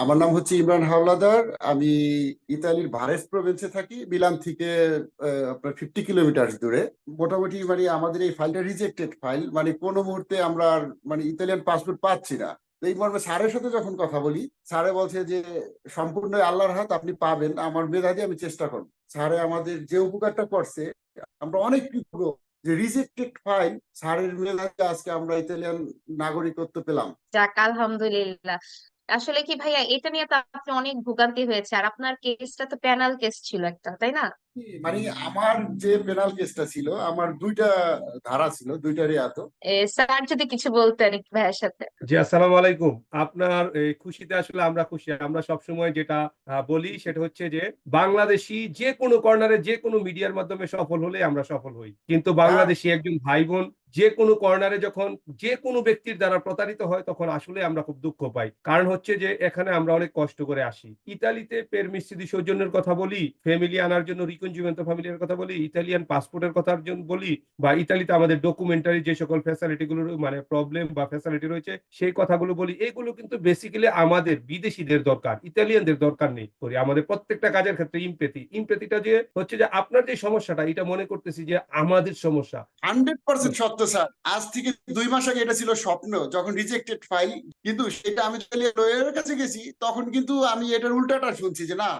আমার নাম হচ্ছে ইমরান হাওলাদার। আমি ইতালির ভারেস প্রভিন্সে থাকি। মিলান থেকে আপনার ফিফটি কিলোমিটার দূরে। মোটামুটি মানে আমাদের এই ফাইলটা রিজেক্টেড ফাইল মানে কোনো মুহূর্তে আমরা মানে ইতালিয়ান পাসপোর্ট পাচ্ছি না। এই মর্মে স্যারের সাথে যখন কথা বলি, স্যারে বলছে যে, সম্পূর্ণ আল্লাহর হাত আপনি পাবেন। আমার মেধা দিয়ে আমি চেষ্টা করব। স্যারে আমাদের যে উপকারটা করছে, আমরা অনেক কৃতজ্ঞ যে রিজেক্টেড ফাইল স্যারের মেধা আজকে আমরা ইতালিয়ান নাগরিকত্ব পেলাম। যাক, আলহামদুলিল্লাহ। আসলে কি ভাইয়া এটা নিয়ে তো আপনি অনেক ভোগান্তি হয়েছে। আর আপনার কেসটা তো প্যানাল কেস ছিল একটা তাই না? মানে আমার যে পেনাল কেসটা ছিল আমার দুইটা ধারা ছিল দুইটা রেয়াত এ, স্যার যদি কিছু বলতেন একটু ভাইয়ের সাথে। জি আসসালামু আলাইকুম। আপনার খুশিতে আসলে আমরা খুশি। আমরা সবসময় যেটা বলি সেটা হচ্ছে যে বাংলাদেশি যে কোনো কর্নারে যে কোনো মিডিয়ার মাধ্যমে সফল হলে আমরা সফল হই। কিন্তু বাংলাদেশি একজন ভাই বোন যে কোনো কর্নারে যখন যে কোনো ব্যক্তির দ্বারা প্রতারিত হয়, তখন আসলে আমরা খুব দুঃখ পাই। কারণ হচ্ছে যে, এখানে আমরা অনেক কষ্ট করে আসি। ইতালিতে পেরমিসিদি সৌজন্যের কথা বলি ফ্যামিলি আনার জন্য রিকনজিউমেন্টো ফ্যামিলির কথা বলি ইতালিয়ান পাসপোর্টের কথা বলি, বা ইতালিতে আমাদের ডকুমেন্টারি যে সকল ফ্যাসিলিটি গুলো মানে প্রবলেম বা ফ্যাসিলিটি রয়েছে, সেই কথাগুলো বলি। এগুলো কিন্তু বেসিক্যালি আমাদের বিদেশিদের দরকার, ইতালিয়ানদের দরকার নেই। করি আমাদের প্রত্যেকটা কাজের ক্ষেত্রে ইমপেথি ইমপেথিটা যে হচ্ছে যে, আপনার যে সমস্যাটা, এটা মনে করতেছি যে আমাদের সমস্যা। হান্ড্রেড পার্সেন্ট সত্য স্যার, আজ থেকে দুই মাস আগে এটা ছিল স্বপ্ন, যখন রিজেক্টেড ফাইল কিন্তু সেটা আমি লয়ারের কাছে গেছি, তখন কিন্তু আমি এটার উল্টাটা শুনছি যে না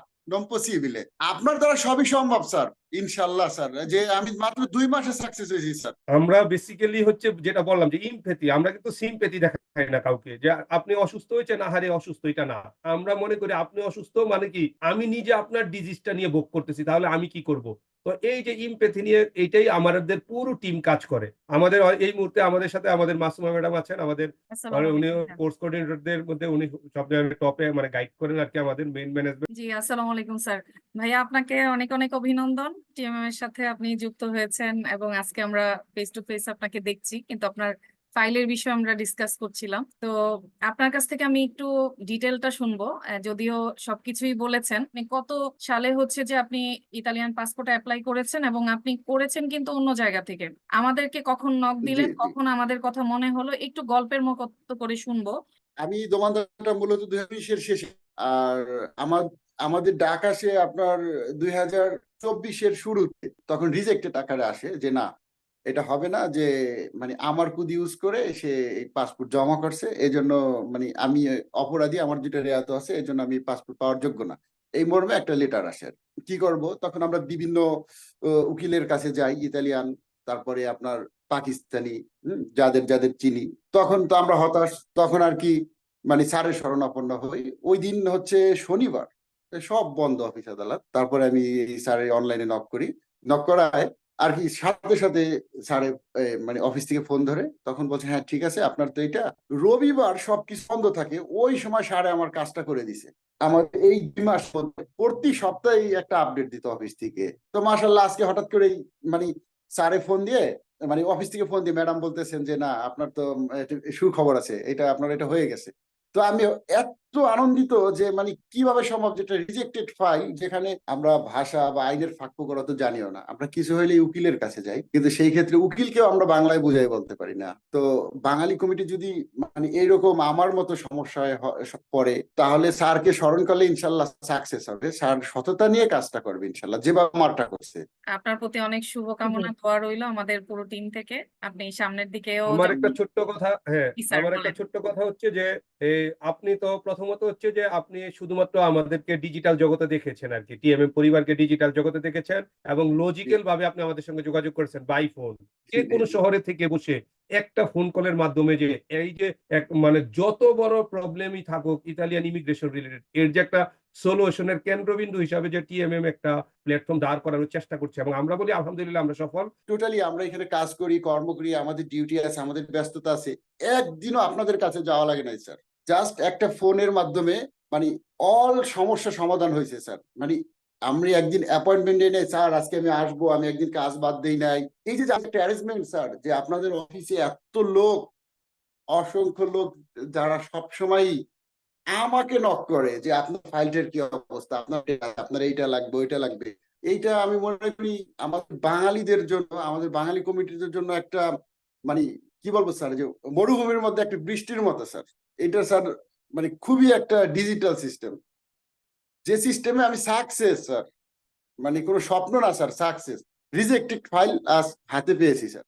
আপনার দ্বারা সবই সম্ভব, স্যার ইনশাল্লাহ স্যার, যে আমি মাত্র দুই মাসে সাকসেস হয়েছি, স্যার। আমরা বেসিক্যালি হচ্ছে যেটা বললাম যে ইমপেথি আমরা কিন্তু সিমপেথি দেখাই না কাউকে, যে আপনি অসুস্থ হয়েছেন, আহারে, অসুস্থ এটা না। আমরা মনে করি আপনি অসুস্থ মানে কি, আমি নিজে আপনার ডিজিজটা নিয়ে ভোগ করতেছি, তাহলে আমি কি করব? তো এই যে ইমপ্যাথি নিয়ে এইটাই আমাদের পুরো টিম কাজ করে। আমাদের এই মুহূর্তে আমাদের সাথে আমাদের মাসুমা ম্যাডাম আছেন আমাদের উনি। কোর্স কোঅর্ডিনেটরদের মধ্যে উনি সব জায়গায় টপে মানে গাইড করেন আর কি আমাদের মেইন ম্যানেজমেন্ট জি আসসালামু আলাইকুম স্যার। ভাইয়া আপনাকে অনেক অনেক অভিনন্দন। টিএমএম এর সাথে আপনি যুক্ত হয়েছেন এবং আজকে আমরা ফেস টু ফেস আপনাকে দেখছি। কিন্তু আপনার ফাইলের বিষয়ে আমরা ডিসকাস করছিলাম। তো আপনার কাছ থেকে আমি একটু ডিটেলটা শুনব। যদিও সবকিছুই বলেছেন আপনি কত সালে হচ্ছে যে আপনি ইতালিয়ান পাসপোর্ট অ্যাপ্লাই করেছেন এবং আপনি করেছেন কিন্তু অন্য জায়গা থেকে? আমাদেরকে কখন নক দিলেন কখন আমাদের কথা মনে হলো? একটু গল্পের মতো করে শুনব। আমি দোমানদারটা মূলত দুই হাজার শেষে। আর আমার আমাদের ডাক আসে আপনার দুই হাজার চব্বিশের শুরুতে তখন রিজেক্টেড আকারে আসে যে না এটা হবে না যে মানে আমার কুদ ইউজ করে সে পাসপোর্ট জমা করছে এই জন্য মানে আমি অপরাধী, আমার যেটা রেয়াত আছে এই জন্য আমি পাসপোর্ট পাওয়ার যোগ্য না। এই মর্মে একটা লেটার আসে কি। করব? তখন আমরা বিভিন্ন উকিলের কাছে যাই, ইতালিয়ান, তারপরে আপনার পাকিস্তানি যাদের যাদের চিনি। তখন তো আমরা হতাশ, তখন আর কি মানে স্যারের শরণাপন্ন হই। ওই দিন হচ্ছে শনিবার, সব বন্ধ অফিস আদালত। তারপরে আমি স্যারের অনলাইনে নক করি। নক করায় আর কি সাথে সাথে স্যারে মানে অফিস থেকে ফোন ধরে, তখন বলছে হ্যাঁ ঠিক আছে, আপনার তো এটা রবিবার সবকিছু বন্ধ থাকে, ওই সময় স্যারে আমার কাজটা করে দিছে। আমার এই দুই মাস প্রতি সপ্তাহে একটা আপডেট দিত অফিস থেকে। তো মাসাল্লাহ আজকে হঠাৎ করে মানে স্যারে ফোন দিয়ে মানে অফিস থেকে ফোন দিয়ে ম্যাডাম বলতেছেন যে, না, আপনার তো সুখবর আছে, এটা, আপনার এটা হয়ে গেছে। তো আমি এত আনন্দিত যে মানে কীভাবে সম্ভব যেটা রিজেক্টেড ফাইল যেখানে আমরা ভাষা বা আইনের ফাঁক করা তো জানিও না। আমরা কিছু হইলে উকিলের কাছে যাই কিন্তু সেই ক্ষেত্রে উকিলকেও আমরা বাংলায় বুঝাই বলতে পারি না। তো বাঙালি কমিটি যদি মানে এইরকম আমার মতো সমস্যায় পড়ে তাহলে স্যারকে স্মরণ করলে ইনশাল্লাহ সাকসেস হবে। স্যার সততা নিয়ে কাজটা করবে ইনশাল্লাহ যেভাবে আমারটা করছে। আপনার প্রতি অনেক শুভকামনা দোয়া রইল আমাদের পুরো টিম থেকে। আপনি সামনের দিকেও আমার একটা ছোট্ট কথা হ্যাঁ আমার একটা ছোট্ট কথা হচ্ছে যে আপনি তো প্রথমত হচ্ছে যে আপনি শুধুমাত্র আমাদেরকে ডিজিটাল জগতে দেখেছেন আর কি। টিএমএম পরিবারকে ডিজিটাল জগতে দেখেছেন এবং লজিক্যাল ভাবে আপনি আমাদের সঙ্গে যোগাযোগ করেছেন বাই ফোন যে কোনো শহরে থেকে বসে একটা ফোন কলের মাধ্যমে যে এই যে এক মানে যত বড় প্রবলেমই থাকুক ইতালিয়ান ইমিগ্রেশন রিলেটেড এর যে একটা সলিউশনের কেন্দ্রবিন্দু হিসাবে যে টিএমএম একটা প্ল্যাটফর্ম দাঁড় করানোর চেষ্টা করছে এবং আমরা বলি আলহামদুলিল্লাহ আমরা সফল। টোটালি আমরা এখানে কাজ করি কর্ম করি আমাদের ডিউটি আছে আমাদের ব্যস্ততা আছে। একদিনও আপনাদের কাছে যাওয়া লাগে নাই স্যার জাস্ট একটা ফোনের মাধ্যমে মানে অল সমস্যা সমাধান হয়েছে স্যার মানে আমি একদিন অ্যাপয়েন্টমেন্ট এনে স্যার আজকে আমি আসব, আমি একদিন কাজ বাদ দিই নাই। এই যে অ্যারেঞ্জমেন্ট স্যার যে আপনাদের অফিসে এত লোক, অসংখ্য লোক যারা সব সময় আমাকে নক করে যে, আপনার ফাইলটার কি অবস্থা? আপনার আপনার এইটা লাগবে, ওইটা লাগবে। এইটা আমি মনে করি আমাদের বাঙালিদের জন্য, আমাদের বাঙালি কমিটিদের জন্য একটা মানে কি বলব স্যার যে মরুভূমির মধ্যে একটা বৃষ্টির মতো স্যার এটা স্যার মানে খুবই একটা ডিজিটাল সিস্টেম যে সিস্টেমে আমি সাকসেস স্যার মানে কোনো স্বপ্ন না, স্যার সাকসেস রিজেক্টেড ফাইল আজ হাতে পেয়েছি, স্যার।